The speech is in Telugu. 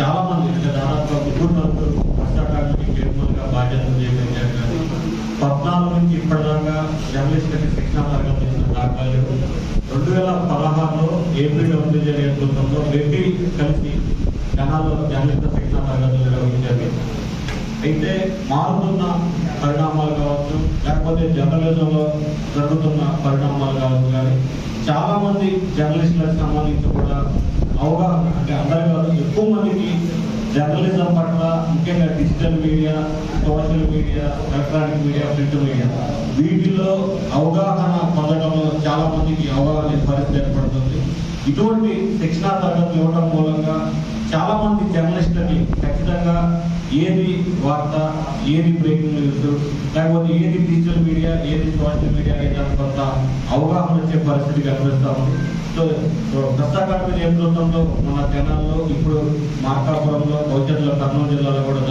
చాలా మంది దాదాపు ముగ్గురు నలుగురు కష్టాకారులకి కేర్ఫుల్గా బాధ్యతలు చేపట్టారు కానీ పద్నాలుగు నుంచి ఇప్పటిదాకా జర్నలిస్టులకి శిక్షణ తరగతి ఇచ్చిన లేవు. రెండు వేల పదహారులో ఏప్రిల్ ఎనిమిది నేతృత్వంలో రెడ్డి కలిసి జనాల్లో జర్నలిస్టు శిక్షణ తరగతులు నిర్వహించారు అయితే మారుతున్న పరిణామాలు కావచ్చు లేకపోతే జర్నలిజంలో జరుగుతున్న పరిణామాలు కావచ్చు కానీ చాలా మంది జర్నలిస్టులకు సంబంధించి కూడా అవగాహన అంటే అందరికీ ఎక్కువ మందికి జర్నలిజం పట్ల ముఖ్యంగా digital media social media electronic media print media వీటిలో అవగాహన పొందడంలో చాలా మందికి అవగాహన పరిస్థితి ఏర్పడుతుంది. ఇటువంటి శిక్షణా తరగతులు ఇవ్వడం మూలంగా చాలా మంది జర్నలిస్టులకి ఖచ్చితంగా ఏది వార్త ఏది బ్రేకింగ్ న్యూస్ లేకపోతే ఏది డిజిటల్ మీడియా ఏది సోషల్ మీడియా ఏదైనా దాని కొంత అవగాహన వచ్చే పరిస్థితి కనిపిస్తా ఉంది. సో సో కష్టాకారుల నేతృత్వంలో మన జనాల్లో ఇప్పుడు మార్కాపురంలో భవిష్యత్తులో కర్నూలు జిల్లాలో కూడా